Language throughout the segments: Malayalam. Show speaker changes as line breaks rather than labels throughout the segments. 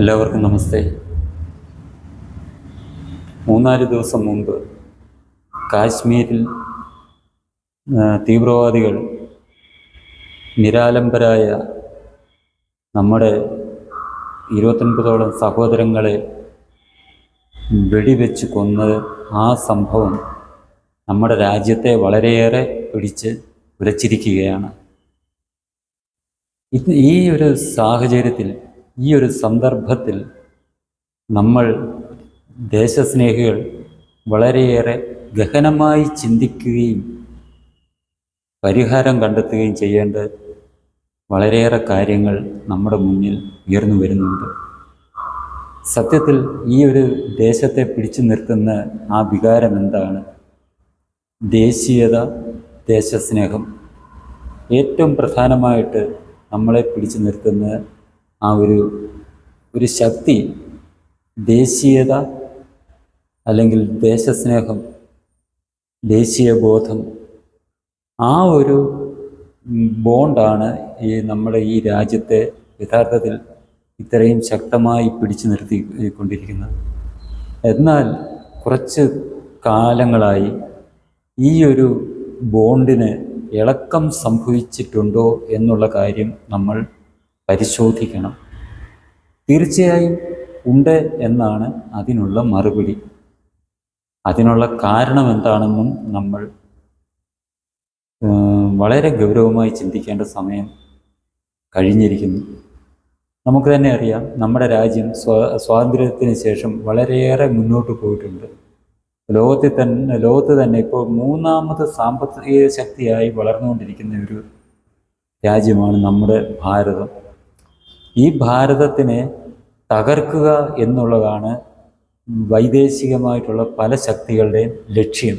എല്ലാവർക്കും നമസ്തേ. മൂന്നാൽ ദിവസം മുമ്പ് കാശ്മീരിൽ തീവ്രവാദികൾ നിരാലംബരായ നമ്മുടെ ഇരുപത്തൊൻപതോളം സഹോദരങ്ങളെ വെടിവെച്ച് കൊന്നത് ആ സംഭവം നമ്മുടെ രാജ്യത്തെ വളരെയേറെ പിടിച്ച് ഉരച്ചിരിക്കുകയാണ്. ഇത് ഈ ഒരു സാഹചര്യത്തിൽ ഈ ഒരു സന്ദർഭത്തിൽ നമ്മൾ ദേശസ്നേഹികൾ വളരെയേറെ ഗഹനമായി ചിന്തിക്കുകയും പരിഹാരം കണ്ടെത്തുകയും ചെയ്യേണ്ട വളരെയേറെ കാര്യങ്ങൾ നമ്മുടെ മുന്നിൽ ഉയർന്നു വരുന്നുണ്ട്. സത്യത്തിൽ ഈ ഒരു ദേശത്തെ പിടിച്ചു നിർത്തുന്ന ആ വികാരം എന്താണ്? ദേശീയത ദേശസ്നേഹം. ഏറ്റവും പ്രധാനമായിട്ട് നമ്മളെ പിടിച്ചു നിർത്തുന്ന ആ ഒരു ഒരു ശക്തി ദേശീയത അല്ലെങ്കിൽ ദേശസ്നേഹം ദേശീയ ബോധം ആ ഒരു ബോണ്ടാണ് ഈ നമ്മുടെ ഈ രാജ്യത്തെ യഥാർത്ഥത്തിൽ ഇത്രയും ശക്തമായി പിടിച്ചു നിർത്തി കൊണ്ടിരിക്കുന്നത്. എന്നാൽ കുറച്ച് കാലങ്ങളായി ഈ ഒരു ബോണ്ടിന് ഇളക്കം സംഭവിച്ചിട്ടുണ്ടോ എന്നുള്ള കാര്യം നമ്മൾ പരിശോധിക്കണം. തീർച്ചയായും ഉണ്ട് എന്നാണ് അതിനുള്ള മറുപടി. അതിനുള്ള കാരണം എന്താണെന്നും നമ്മൾ വളരെ ഗൗരവമായി ചിന്തിക്കേണ്ട സമയം കഴിഞ്ഞിരിക്കുന്നു. നമുക്ക് തന്നെ അറിയാം നമ്മുടെ രാജ്യം സ്വാ സ്വാതന്ത്ര്യത്തിന് ശേഷം വളരെയേറെ മുന്നോട്ട് പോയിട്ടുണ്ട്. ലോകത്തിൽ തന്നെ ലോകത്ത് തന്നെ ഇപ്പോൾ മൂന്നാമത് സാമ്പത്തിക ശക്തിയായി വളർന്നുകൊണ്ടിരിക്കുന്ന ഒരു രാജ്യമാണ് നമ്മുടെ ഭാരതം. ഈ ഭാരതത്തിനെ തകർക്കുക എന്നുള്ളതാണ് വൈദേശികമായിട്ടുള്ള പല ശക്തികളുടെയും ലക്ഷ്യം.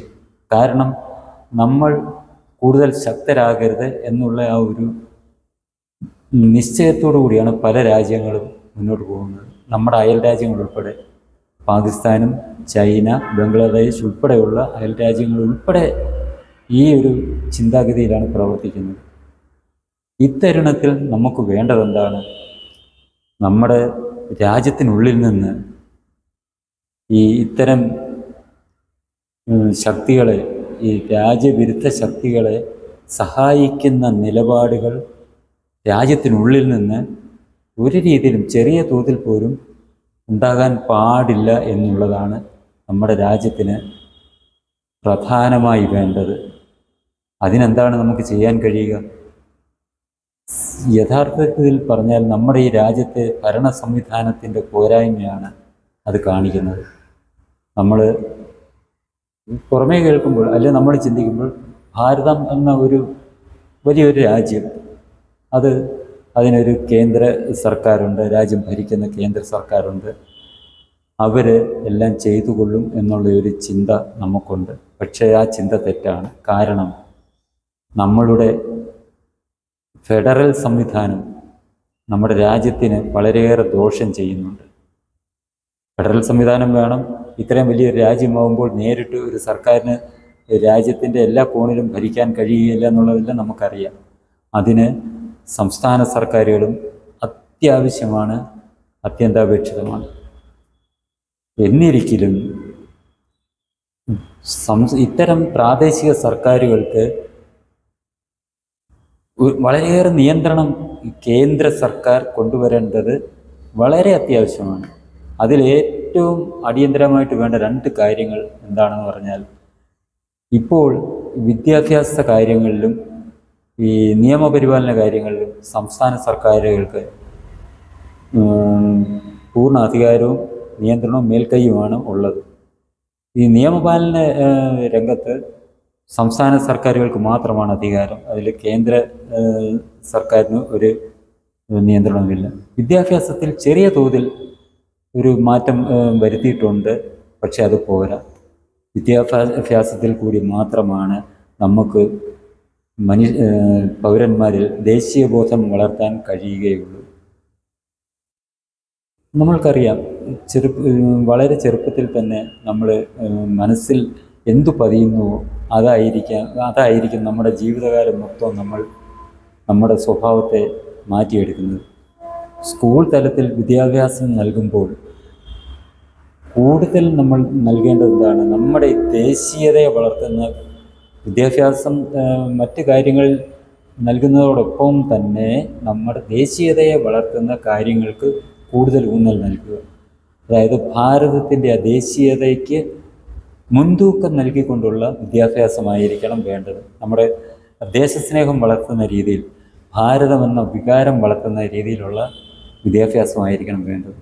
കാരണം നമ്മൾ കൂടുതൽ ശക്തരാകരുത് എന്നുള്ള ആ ഒരു നിശ്ചയത്തോടു കൂടിയാണ് പല രാജ്യങ്ങളും മുന്നോട്ട് പോകുന്നത്. നമ്മുടെ അയൽ രാജ്യങ്ങൾ ഉൾപ്പെടെ പാകിസ്ഥാനും ചൈന ബംഗ്ലാദേശ് ഉൾപ്പെടെയുള്ള അയൽ രാജ്യങ്ങൾ ഉൾപ്പെടെ ഈ ഒരു ചിന്താഗതിയിലാണ് പ്രവർത്തിക്കുന്നത്. ഇത്തരുണത്തിൽ നമുക്ക് വേണ്ടതെന്താണ്? നമ്മുടെ രാജ്യത്തിനുള്ളിൽ നിന്ന് ഈ ഇത്തരം ശക്തികളെ ഈ രാജ്യവിരുദ്ധ ശക്തികളെ സഹായിക്കുന്ന നിലപാടുകൾ രാജ്യത്തിനുള്ളിൽ നിന്ന് ഒരു രീതിയിലും ചെറിയ തോതിൽ പോലും ഉണ്ടാകാൻ പാടില്ല എന്നുള്ളതാണ് നമ്മുടെ രാജ്യത്തിന് പ്രധാനമായി വേണ്ടത്. അതിനെന്താണ് നമുക്ക് ചെയ്യാൻ കഴിയുക? യഥാർത്ഥത്തിൽ പറഞ്ഞാൽ നമ്മുടെ ഈ രാജ്യത്തെ ഭരണ സംവിധാനത്തിന്റെ പോരായ്മയാണ് അത് കാണിക്കുന്നത്. നമ്മൾ പുറമേ കേൾക്കുമ്പോൾ അല്ലെ നമ്മൾ ചിന്തിക്കുമ്പോൾ ഭാരതം എന്ന ഒരു വലിയൊരു രാജ്യം അത് അതിനൊരു കേന്ദ്ര സർക്കാരുണ്ട് രാജ്യം ഭരിക്കുന്ന കേന്ദ്ര സർക്കാരുണ്ട്. അവർ എല്ലാം ചെയ്തു കൊള്ളും എന്നുള്ള ഒരു ചിന്ത നമുക്കുണ്ട്. പക്ഷേ ആ ചിന്ത തെറ്റാണ്. കാരണം നമ്മളുടെ ഫെഡറൽ സംവിധാനം നമ്മുടെ രാജ്യത്തിന് വളരെയേറെ ദോഷം ചെയ്യുന്നുണ്ട്. ഫെഡറൽ സംവിധാനം വേണം. ഇത്രയും വലിയൊരു രാജ്യമാകുമ്പോൾ നേരിട്ട് ഒരു സർക്കാരിന് രാജ്യത്തിന്റെ എല്ലാ കോണിലും ഭരിക്കാൻ കഴിയുകയില്ല എന്നുള്ളതെല്ലാം നമുക്കറിയാം. അതിന് സംസ്ഥാന സർക്കാരുകളും അത്യാവശ്യമാണ് അത്യന്താപേക്ഷിതമാണ്. എന്നിരിക്കലും ഇത്തരം പ്രാദേശിക സർക്കാരുകൾക്ക് വളരെയേറെ നിയന്ത്രണം കേന്ദ്ര സർക്കാർ കൊണ്ടുവരേണ്ടത് വളരെ അത്യാവശ്യമാണ്. അതിൽ ഏറ്റവും അടിയന്തരമായിട്ട് വേണ്ട രണ്ട് കാര്യങ്ങൾ എന്താണെന്ന് പറഞ്ഞാൽ ഇപ്പോൾ വിദ്യാഭ്യാസ കാര്യങ്ങളിലും ഈ നിയമപരിപാലന കാര്യങ്ങളിലും സംസ്ഥാന സർക്കാരുകൾക്ക് പൂർണ അധികാരവും നിയന്ത്രണവും മേൽക്കൈയുമാണ് ഉള്ളത്. ഈ നിയമപാലന രംഗത്ത് സംസ്ഥാന സർക്കാരുകൾക്ക് മാത്രമാണ് അധികാരം. അതിൽ കേന്ദ്ര സർക്കാരിന് ഒരു നിയന്ത്രണമില്ല. വിദ്യാഭ്യാസത്തിൽ ചെറിയ തോതിൽ ഒരു മാറ്റം വരുത്തിയിട്ടുണ്ട്. പക്ഷെ അത് പോരാ. വിദ്യാഭ്യാസത്തിൽ കൂടി മാത്രമാണ് നമുക്ക് മനു ഏഹ്, പൗരന്മാരിൽ ദേശീയബോധം വളർത്താൻ കഴിയുകയുള്ളൂ. നമ്മൾക്കറിയാം ചെറു വളരെ ചെറുപ്പത്തിൽ തന്നെ നമ്മൾ മനസ്സിൽ എന്തു പതിയുന്നുവോ അതായിരിക്കാം അതായിരിക്കും നമ്മുടെ ജീവിതകാലം മൊത്തം നമ്മൾ നമ്മുടെ സ്വഭാവത്തെ മാറ്റിയെടുക്കുന്നത്. സ്കൂൾ തലത്തിൽ വിദ്യാഭ്യാസം നൽകുമ്പോൾ കൂടുതൽ നമ്മൾ നൽകേണ്ടത് എന്താണ്? നമ്മുടെ ദേശീയതയെ വളർത്തുന്ന വിദ്യാഭ്യാസം മറ്റ് കാര്യങ്ങൾ നൽകുന്നതോടൊപ്പം തന്നെ നമ്മുടെ ദേശീയതയെ വളർത്തുന്ന കാര്യങ്ങൾക്ക് കൂടുതൽ ഊന്നൽ നൽകുക. അതായത് ഭാരതത്തിന്റെ ആ ദേശീയതയ്ക്ക് മുൻതൂക്കം നൽകിക്കൊണ്ടുള്ള വിദ്യാഭ്യാസമായിരിക്കണം വേണ്ടത്. നമ്മുടെ ദേശസ്നേഹം വളർത്തുന്ന രീതിയിൽ ഭാരതമെന്ന വികാരം വളർത്തുന്ന രീതിയിലുള്ള വിദ്യാഭ്യാസമായിരിക്കണം വേണ്ടത്.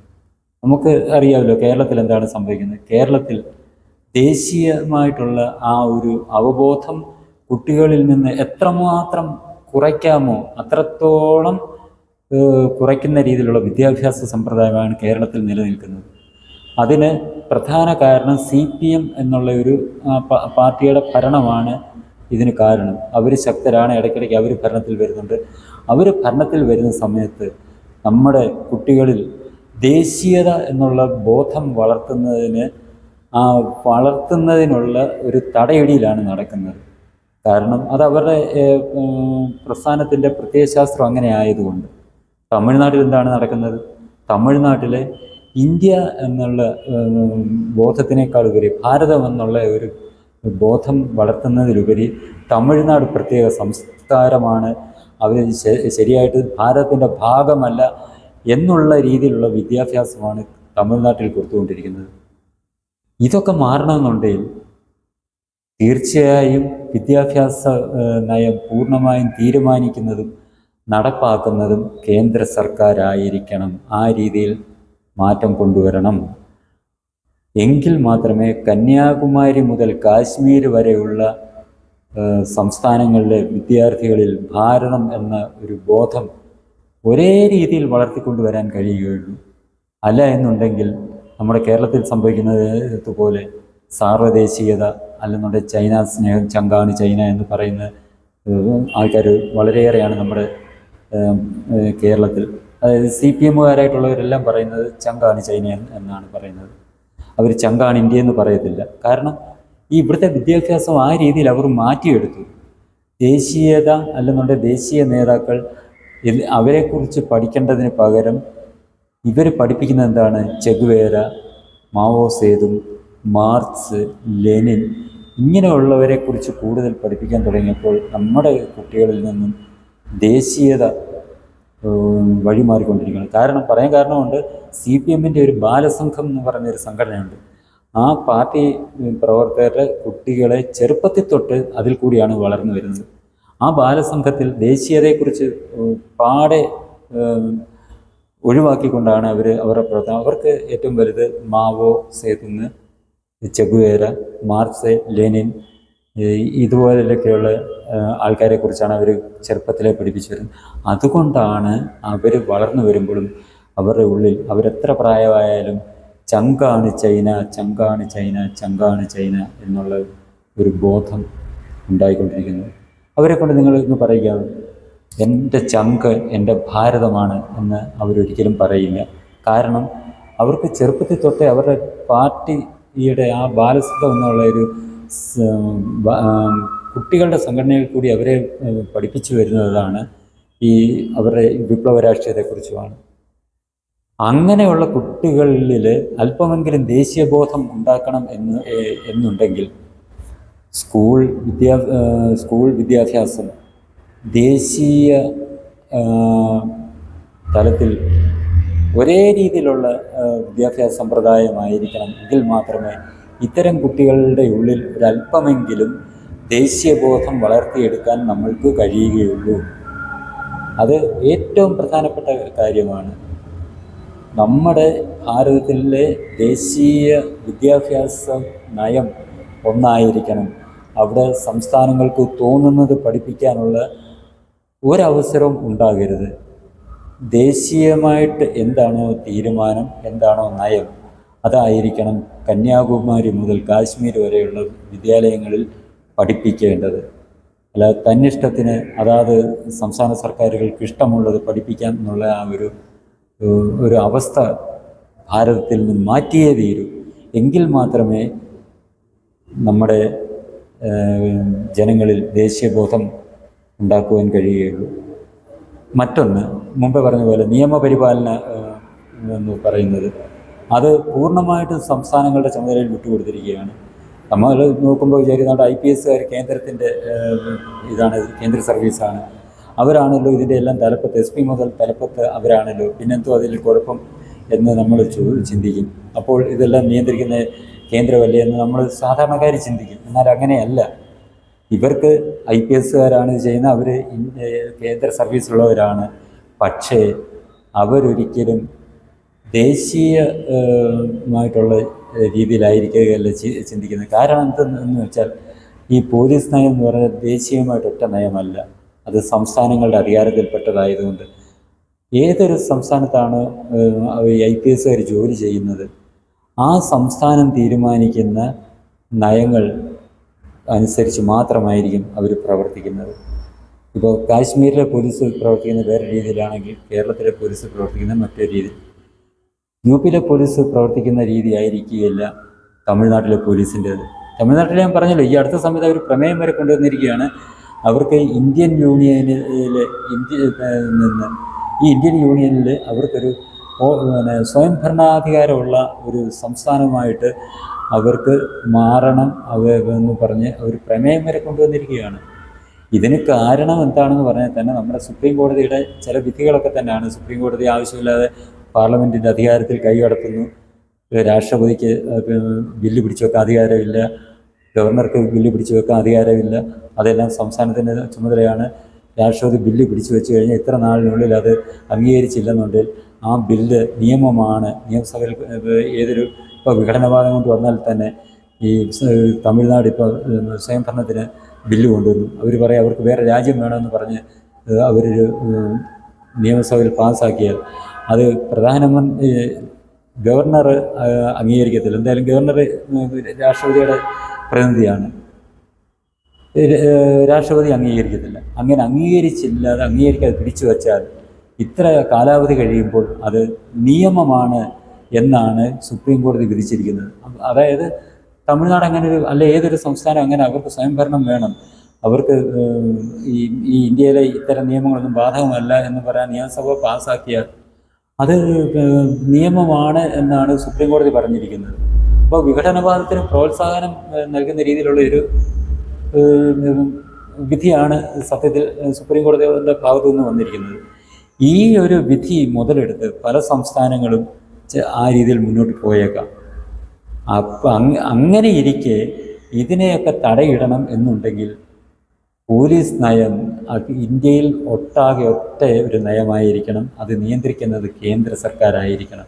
നമുക്ക് അറിയാമല്ലോ കേരളത്തിൽ എന്താണ് സംഭവിക്കുന്നത്. കേരളത്തിൽ ദേശീയമായിട്ടുള്ള ആ ഒരു അവബോധം കുട്ടികളിൽ നിന്ന് എത്രമാത്രം കുറയ്ക്കാമോ അത്രത്തോളം കുറയ്ക്കുന്ന രീതിയിലുള്ള വിദ്യാഭ്യാസ സമ്പ്രദായമാണ് കേരളത്തിൽ നിലനിൽക്കുന്നത്. അതിന് പ്രധാന കാരണം സി പി എം എന്നുള്ള ഒരു പാർട്ടിയുടെ ഭരണമാണ് ഇതിന് കാരണം. അവർ ശക്തരാണ് ഇടയ്ക്കിടയ്ക്ക് അവർ ഭരണത്തിൽ വരുന്നുണ്ട്. അവർ ഭരണത്തിൽ വരുന്ന സമയത്ത് നമ്മുടെ കുട്ടികളിൽ ദേശീയത എന്നുള്ള ബോധം വളർത്തുന്നതിന് ആ വളർത്തുന്നതിനുള്ള ഒരു തടയടിയിലാണ് നടക്കുന്നത്. കാരണം അത് അവരുടെ പ്രസ്ഥാനത്തിന്റെ പ്രത്യയശാസ്ത്രം അങ്ങനെ ആയതുകൊണ്ട്. തമിഴ്നാട്ടിൽ എന്താണ് നടക്കുന്നത്? തമിഴ്നാട്ടിലെ ഇന്ത്യ എന്നുള്ള ഉപരി ഭാരതം എന്നുള്ള ഒരു ബോധം വളർത്തുന്നതിലുപരി തമിഴ്നാട് പ്രത്യേക സംസ്കാരമാണ്. അവർ ശരിയായിട്ട് ഭാരതത്തിന്റെ ഭാഗമല്ല എന്നുള്ള രീതിയിലുള്ള വിദ്യാഭ്യാസമാണ് തമിഴ്നാട്ടിൽ കൊടുത്തുകൊണ്ടിരിക്കുന്നത്. ഇതൊക്കെ മാറണമെന്നുണ്ടെങ്കിൽ തീർച്ചയായും വിദ്യാഭ്യാസ നയം പൂർണമായും തീരുമാനിക്കുന്നതും നടപ്പാക്കുന്നതും കേന്ദ്ര സർക്കാരായിരിക്കണം ആ രീതിയിൽ മാറ്റം കൊണ്ടുവരണം. എങ്കിൽ മാത്രമേ കന്യാകുമാരി മുതൽ കാശ്മീർ വരെയുള്ള സംസ്ഥാനങ്ങളിലെ വിദ്യാർത്ഥികളിൽ ഭാരതം എന്ന ഒരു ബോധം ഒരേ രീതിയിൽ വളർത്തിക്കൊണ്ടുവരാൻ കഴിയുകയുള്ളൂ. അല്ല എന്നുണ്ടെങ്കിൽ നമ്മുടെ കേരളത്തിൽ സംഭവിക്കുന്നത് ഇതുപോലെ സാർവദേശീയത അല്ലെന്നുണ്ടെങ്കിൽ ചൈന സ്നേഹം ചങ്കാണ് ചൈന എന്ന് പറയുന്ന ആൾക്കാർ വളരെയേറെയാണ് നമ്മുടെ കേരളത്തിൽ. അതായത് സി പി എമ്മുകാരായിട്ടുള്ളവരെല്ലാം പറയുന്നത് ചങ്കാണ് ചൈന എന്നാണ് പറയുന്നത്. അവർ ചങ്കാണ് ഇന്ത്യ എന്ന് പറയത്തില്ല. കാരണം ഈ ഇവിടുത്തെ വിദ്യാഭ്യാസം ആ രീതിയിൽ അവർ മാറ്റിയെടുത്തു. ദേശീയത അല്ലെന്നുണ്ടെങ്കിൽ ദേശീയ നേതാക്കൾ അവരെക്കുറിച്ച് പഠിക്കേണ്ടതിന് പകരം ഇവർ പഠിപ്പിക്കുന്ന എന്താണ്? ചെഗുവേര മാവോ സേതും മാർക്സ് ലെനിൻ ഇങ്ങനെയുള്ളവരെക്കുറിച്ച് കൂടുതൽ പഠിപ്പിക്കാൻ തുടങ്ങിയപ്പോൾ നമ്മുടെ കുട്ടികളിൽ നിന്നും ദേശീയത ഉം, വഴിമാറിക്കൊണ്ടിരിക്കുകയാണ് കാരണം പറയാൻ കാരണമുണ്ട് സി പി എമ്മിന്റെ ഒരു ബാലസംഘം എന്ന് പറഞ്ഞൊരു സംഘടനയുണ്ട്. ആ പാർട്ടി പ്രവർത്തകരുടെ കുട്ടികളെ ചെറുപ്പത്തിൽ തൊട്ട് അതിൽ കൂടിയാണ് വളർന്നു വരുന്നത്. ആ ബാലസംഘത്തിൽ ദേശീയതയെക്കുറിച്ച് പാടെ ഒഴിവാക്കിക്കൊണ്ടാണ് അവർ അവരുടെ പ്രവർത്തനം. അവർക്ക് ഏറ്റവും വലുത് മാവോ സേതുന്ന് ചെഗുവേര മാർക്സ് ലെനിൻ ഇതുപോലെയൊക്കെയുള്ള ആൾക്കാരെ കുറിച്ചാണ് അവർ ചെറുപ്പത്തിലെ പഠിപ്പിച്ചു വരുന്നത് അതുകൊണ്ടാണ് അവർ വളർന്നു വരുമ്പോഴും അവരുടെ ഉള്ളിൽ അവരെത്ര പ്രായമായാലും ചങ്കാണ് ചൈന ചങ്കാണ് ചൈന ചങ്കാണ് ചൈന എന്നുള്ള ഒരു ബോധം ഉണ്ടായിക്കൊണ്ടിരിക്കുന്നത് അവരെ കൊണ്ട് നിങ്ങൾ ഇന്ന് പറയുക എന്റെ ചങ്ക് എന്റെ ഭാരതമാണ് എന്ന് അവരൊരിക്കലും പറയില്ല. കാരണം അവർക്ക് ചെറുപ്പത്തിൽ തൊട്ടേ അവരുടെ പാർട്ടിയുടെ ആ ബാലസുഖം എന്നുള്ള ഒരു കുട്ടികളുടെ സംഘടനയിൽ കൂടി അവരെ പഠിപ്പിച്ചു വരുന്നതാണ് ഈ അവരുടെ വിപ്ലവ രാഷ്ട്രീയത്തെക്കുറിച്ചുമാണ് അങ്ങനെയുള്ള കുട്ടികളിൽ അല്പമെങ്കിലും ദേശീയബോധം ഉണ്ടാക്കണം എന്ന് എന്നുണ്ടെങ്കിൽ സ്കൂൾ വിദ്യാ സ്കൂൾ വിദ്യാഭ്യാസം ദേശീയ തലത്തിൽ ഒരേ രീതിയിലുള്ള വിദ്യാഭ്യാസ സമ്പ്രദായമായിരിക്കണം എങ്കിൽ മാത്രമേ ഇത്തരം കുട്ടികളുടെ ഉള്ളിൽ ഒരല്പമെങ്കിലും ദേശീയബോധം വളർത്തിയെടുക്കാൻ നമ്മൾക്ക് കഴിയുകയുള്ളൂ. അത് ഏറ്റവും പ്രധാനപ്പെട്ട കാര്യമാണ്. നമ്മുടെ ഭാരതത്തിലെ ദേശീയ വിദ്യാഭ്യാസ നയം ഒന്നായിരിക്കണം. അവിടെ സംസ്ഥാനങ്ങൾക്ക് തോന്നുന്നത് പഠിപ്പിക്കാനുള്ള ഒരവസരവും ഉണ്ടാകരുത്. ദേശീയമായിട്ട് എന്താണോ തീരുമാനം എന്താണോ നയം അതായിരിക്കണം കന്യാകുമാരി മുതൽ കാശ്മീർ വരെയുള്ള വിദ്യാലയങ്ങളിൽ പഠിപ്പിക്കേണ്ടത്. അല്ല തന്നിഷ്ടത്തിന് അതാത് സംസ്ഥാന സർക്കാരുകൾക്ക് ഇഷ്ടമുള്ളത് പഠിപ്പിക്കാം എന്നുള്ള ആ ഒരു ഒരു അവസ്ഥ ഭാരതത്തിൽ നിന്ന് മാറ്റിയേ തീരൂ. എങ്കിൽ മാത്രമേ നമ്മുടെ ജനങ്ങളിൽ ദേശീയബോധം ഉണ്ടാക്കുവാൻ കഴിയുകയുള്ളൂ. മറ്റൊന്ന് മുമ്പ് പറഞ്ഞ പോലെ നിയമപരിപാലന എന്ന് പറയുന്നത് അത് പൂർണമായിട്ട് സംസ്ഥാനങ്ങളുടെ ചുമതലയിൽ വിട്ടുകൊടുത്തിരിക്കുകയാണ്. നമ്മൾ നോക്കുമ്പോൾ വിചാരിക്കുന്നുണ്ട് ഐ പി എസ്സുകാർ കേന്ദ്രത്തിന്റെ ഇതാണ് കേന്ദ്ര സർവീസാണ്. അവരാണല്ലോ ഇതിന്റെ എല്ലാം തലപ്പത്ത് എസ് പി മുതൽ തലപ്പത്ത് അവരാണല്ലോ. പിന്നെന്തോ അതിൽ കുഴപ്പം എന്ന് നമ്മൾ ചിന്തിക്കും. അപ്പോൾ ഇതെല്ലാം നിയന്ത്രിക്കുന്ന കേന്ദ്രമല്ലേ എന്ന് നമ്മൾ സാധാരണക്കാർ ചിന്തിക്കും. എന്നാൽ അങ്ങനെയല്ല. ഇവർക്ക് ഐ പി എസ്സുകാരാണ് ചെയ്യുന്നത്. അവർ കേന്ദ്ര സർവീസുള്ളവരാണ് പക്ഷേ അവരൊരിക്കലും ദേശീയ ഏഹ്, മായിട്ടുള്ള രീതിയിലായിരിക്കുകയല്ല ചിന്തിക്കുന്നത്? കാരണം എന്തെന്ന് വെച്ചാൽ ഈ പോലീസ് നയം എന്ന് പറഞ്ഞാൽ ദേശീയമായിട്ട് ഒറ്റ നയമല്ല. അത് സംസ്ഥാനങ്ങളുടെ അധികാരത്തിൽപ്പെട്ടതായതുകൊണ്ട് ഏതൊരു സംസ്ഥാനത്താണ് ഐ പി എസ്സുകാർ ജോലി ചെയ്യുന്നത്? ആ സംസ്ഥാനം തീരുമാനിക്കുന്ന നയങ്ങൾ അനുസരിച്ച് മാത്രമായിരിക്കും അവർ പ്രവർത്തിക്കുന്നത്. ഇപ്പോൾ കാശ്മീരിലെ പോലീസ് പ്രവർത്തിക്കുന്ന വേറെ രീതിയിലാണെങ്കിൽ കേരളത്തിലെ പോലീസ് പ്രവർത്തിക്കുന്ന മറ്റൊരു രീതി. യു പിയിലെ പോലീസ് പ്രവർത്തിക്കുന്ന രീതി ആയിരിക്കുകയില്ല തമിഴ്നാട്ടിലെ പോലീസിന്റേത് തമിഴ്നാട്ടിൽ ഞാൻ പറഞ്ഞല്ലോ ഈ അടുത്ത സമയത്ത് അവർ പ്രമേയം വരെ കൊണ്ടുവന്നിരിക്കുകയാണ്. അവർക്ക് ഇന്ത്യൻ യൂണിയനിൽ ഇന്ത്യ നിന്ന് ഈ ഇന്ത്യൻ യൂണിയനിൽ അവർക്കൊരു പിന്നെ സ്വയംഭരണാധികാരമുള്ള ഒരു സംസ്ഥാനമായിട്ട് അവർക്ക് മാറണം അവ എന്ന് പറഞ്ഞ് അവർ പ്രമേയം വരെ കൊണ്ടുവന്നിരിക്കുകയാണ്. ഇതിന് കാരണം എന്താണെന്ന് പറഞ്ഞാൽ തന്നെ നമ്മുടെ സുപ്രീം കോടതിയുടെ ചില വിധികളൊക്കെ തന്നെയാണ്. സുപ്രീം കോടതി ആവശ്യമില്ലാതെ പാർലമെന്റിന്റെ അധികാരത്തിൽ കൈകടത്തുന്നു രാഷ്ട്രപതിക്ക് ബില്ല് പിടിച്ചു വെക്കാൻ അധികാരമില്ല. ഗവർണർക്ക് ബില്ല് പിടിച്ചു വെക്കാൻ അധികാരമില്ല. അതെല്ലാം സംസ്ഥാനത്തിന്റെ ചുമതലയാണ്. രാഷ്ട്രപതി ബില്ല് പിടിച്ചു വെച്ച് കഴിഞ്ഞാൽ ഇത്ര നാളിനുള്ളിൽ അത് അംഗീകരിച്ചില്ലെന്നുണ്ടെങ്കിൽ ആ ബില്ല് നിയമമാണ്. നിയമസഭയിൽ ഏതൊരു ഇപ്പോൾ വിഘടനവാദം കൊണ്ട് വന്നാൽ തന്നെ ഈ തമിഴ്നാട് ഇപ്പോൾ സ്വയംഭരണത്തിന് ബില്ല് കൊണ്ടുവന്നു. അവർ പറയും അവർക്ക് വേറെ രാജ്യം വേണമെന്ന് പറഞ്ഞ് അവരൊരു നിയമസഭയിൽ പാസ്സാക്കിയാൽ അത് പ്രധാനമന്ത്രി ഗവർണർ അംഗീകരിക്കത്തില്ല. എന്തായാലും ഗവർണർ രാഷ്ട്രപതിയുടെ പ്രതിനിധിയാണ്. രാഷ്ട്രപതി അംഗീകരിക്കത്തില്ല. അങ്ങനെ അംഗീകരിച്ചില്ലാതെ അംഗീകരിക്കാതെ പിടിച്ചു വച്ചാൽ ഇത്ര കാലാവധി കഴിയുമ്പോൾ അത് നിയമമാണ് എന്നാണ് സുപ്രീം കോടതി വിധിച്ചിരിക്കുന്നത്. അതായത് തമിഴ്നാട് അങ്ങനെ ഒരു അല്ലെ ഏതൊരു സംസ്ഥാനം അങ്ങനെ അവർക്ക് സ്വയംഭരണം വേണം. അവർക്ക് ഈ ഈ ഇന്ത്യയിലെ ഇത്തരം നിയമങ്ങളൊന്നും ബാധകമല്ല എന്ന് പറയാൻ നിയമസഭ പാസ്സാക്കിയാൽ അത് നിയമമാണ് എന്നാണ് സുപ്രീം കോടതി പറഞ്ഞിരിക്കുന്നത്. അപ്പോൾ വിഘടനവാദത്തിന് പ്രോത്സാഹനം നൽകുന്ന രീതിയിലുള്ള ഒരു വിധിയാണ് സത്യത്തിൽ സുപ്രീം കോടതിയുടെ ഭാഗത്തു നിന്ന് വന്നിരിക്കുന്നത്. ഈ ഒരു വിധി മുതലെടുത്ത് പല സംസ്ഥാനങ്ങളും ആ രീതിയിൽ മുന്നോട്ട് പോയേക്കാം. അപ്പം അങ് അങ്ങനെ ഇരിക്കെ ഇതിനെയൊക്കെ തടയിടണം എന്നുണ്ടെങ്കിൽ പോലീസ് നയം ഇന്ത്യയിൽ ഒട്ടാകെ ഒറ്റ ഒരു നയമായിരിക്കണം. അത് നിയന്ത്രിക്കുന്നത് കേന്ദ്ര സർക്കാരായിരിക്കണം.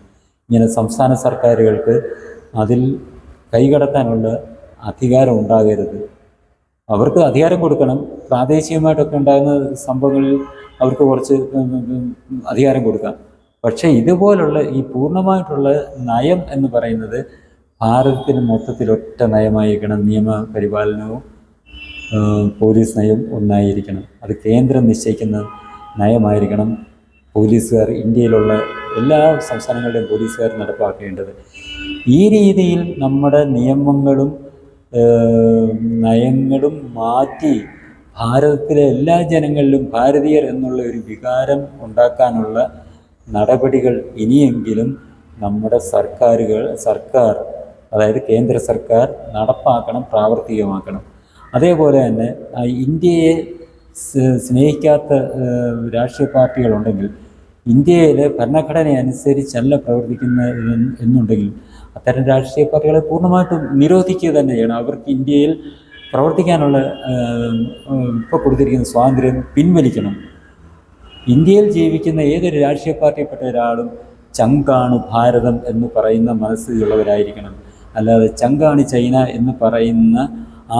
ഇങ്ങനെ സംസ്ഥാന സർക്കാരുകൾക്ക് അതിൽ കൈകടത്താനുള്ള അധികാരം ഉണ്ടാകരുത്. അവർക്ക് അധികാരം കൊടുക്കണം. പ്രാദേശികമായിട്ടൊക്കെ ഉണ്ടാകുന്ന സംഭവങ്ങളിൽ അവർക്ക് കുറച്ച് അധികാരം കൊടുക്കാം. പക്ഷേ ഇതുപോലുള്ള ഈ പൂർണമായിട്ടുള്ള നയം എന്ന് പറയുന്നത് ഭാരതത്തിന് മൊത്തത്തിൽ ഒറ്റ നയമായിരിക്കണം. നിയമപരിപാലനവും പോലീസ് നയം ഒന്നായിരിക്കണം. അത് കേന്ദ്രം നിശ്ചയിക്കുന്ന നയമായിരിക്കണം പോലീസുകാർ ഇന്ത്യയിലുള്ള എല്ലാ സംസ്ഥാനങ്ങളുടെയും പോലീസുകാർ നടപ്പാക്കേണ്ടത്. ഈ രീതിയിൽ നമ്മുടെ നിയമങ്ങളും നയങ്ങളും മാറ്റി ഭാരതത്തിലെ എല്ലാ ജനങ്ങളിലും ഭാരതീയർ എന്നുള്ള ഒരു വികാരം ഉണ്ടാക്കാനുള്ള നടപടികൾ ഇനിയെങ്കിലും നമ്മുടെ സർക്കാരുകൾ സർക്കാർ അതായത് കേന്ദ്ര സർക്കാർ നടപ്പാക്കണം പ്രാവർത്തികമാക്കണം. അതേപോലെ തന്നെ ഇന്ത്യയെ സ്നേഹിക്കാത്ത രാഷ്ട്രീയ പാർട്ടികളുണ്ടെങ്കിൽ ഇന്ത്യയിലെ ഭരണഘടന അനുസരിച്ചല്ല പ്രവർത്തിക്കുന്ന എന്നുണ്ടെങ്കിൽ അത്തരം രാഷ്ട്രീയ പാർട്ടികളെ പൂർണമായിട്ടും നിരോധിക്കുക തന്നെ ചെയ്യണം അവർക്ക് ഇന്ത്യയിൽ പ്രവർത്തിക്കാനുള്ള ഇപ്പോൾ കൊടുത്തിരിക്കുന്ന സ്വാതന്ത്ര്യം പിൻവലിക്കണം. ഇന്ത്യയിൽ ജീവിക്കുന്ന ഏതൊരു രാഷ്ട്രീയ പാർട്ടിയിൽപ്പെട്ട ഒരാളും ചങ്കാണ് ഭാരതം എന്ന് പറയുന്ന മനസ്സിലുള്ളവരായിരിക്കണം. അല്ലാതെ ചങ്കാണ് ചൈന എന്ന് പറയുന്ന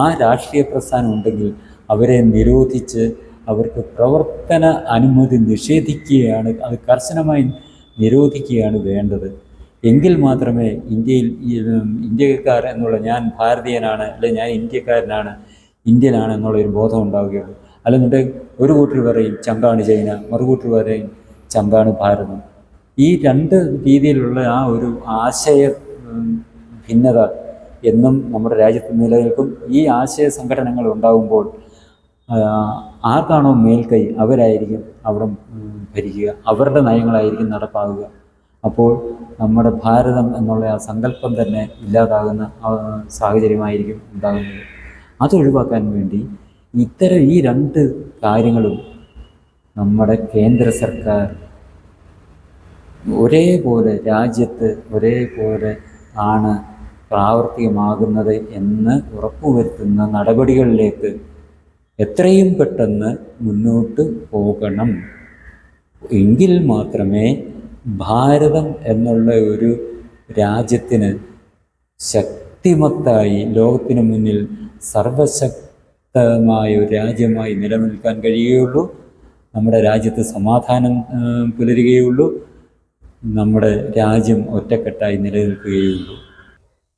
ആ രാഷ്ട്രീയ പ്രസ്ഥാനം ഉണ്ടെങ്കിൽ അവരെ നിരോധിച്ച് അവർക്ക് പ്രവർത്തന അനുമതി നിഷേധിക്കുകയാണ് അത് കർശനമായി നിരോധിക്കുകയാണ് വേണ്ടത്. എങ്കിൽ മാത്രമേ ഇന്ത്യയിൽ ഇന്ത്യക്കാർ എന്നുള്ള ഞാൻ ഭാരതീയനാണ് അല്ലെ ഞാൻ ഇന്ത്യക്കാരനാണ് ഇന്ത്യനാണ് എന്നുള്ള ഒരു ബോധം ഉണ്ടാവുകയുള്ളൂ. അല്ലെന്നുണ്ടെങ്കിൽ ഒരു കൂട്ടർ പറയും ചങ്കാണ് ചൈന മറുകൂട്ടർ പറയും ചങ്കാണ് ഭാരതം. ഈ രണ്ട് രീതിയിലുള്ള ആ ഒരു ആശയ ഭിന്നത എന്നും നമ്മുടെ രാജ്യത്ത് നിലനിൽക്കും. ഈ ആശയ സംഘടനകൾ ഉണ്ടാകുമ്പോൾ ആർക്കാണോ മേൽക്കൈ അവരായിരിക്കും അവിടെ ഭരിക്കുക. അവരുടെ നയങ്ങളായിരിക്കും നടപ്പാകുക. അപ്പോൾ നമ്മുടെ ഭാരതം എന്നുള്ള ആ സങ്കല്പം തന്നെ ഇല്ലാതാകുന്ന സാഹചര്യമായിരിക്കും ഉണ്ടാകുന്നത്. അതൊഴിവാക്കാൻ വേണ്ടി ഇത്തരം ഈ രണ്ട് കാര്യങ്ങളും നമ്മുടെ കേന്ദ്ര സർക്കാർ ഒരേപോലെ രാജ്യത്ത് ഒരേപോലെ ആണ് പ്രാവർത്തികമാകുന്നത് എന്ന് ഉറപ്പുവരുത്തുന്ന നടപടികളിലേക്ക് എത്രയും പെട്ടെന്ന് മുന്നോട്ട് പോകണം. എങ്കിൽ മാത്രമേ ഭാരതം എന്നുള്ള ഒരു രാജ്യത്തിന് ശക്തിമത്തായി ലോകത്തിന് മുന്നിൽ സർവശക്തമായ ഒരു രാജ്യമായി നിലനിൽക്കാൻ കഴിയുകയുള്ളൂ. നമ്മുടെ രാജ്യത്ത് സമാധാനം പുലരുകയുള്ളൂ. നമ്മുടെ രാജ്യം ഒറ്റക്കെട്ടായി നിലനിൽക്കുകയുള്ളൂ.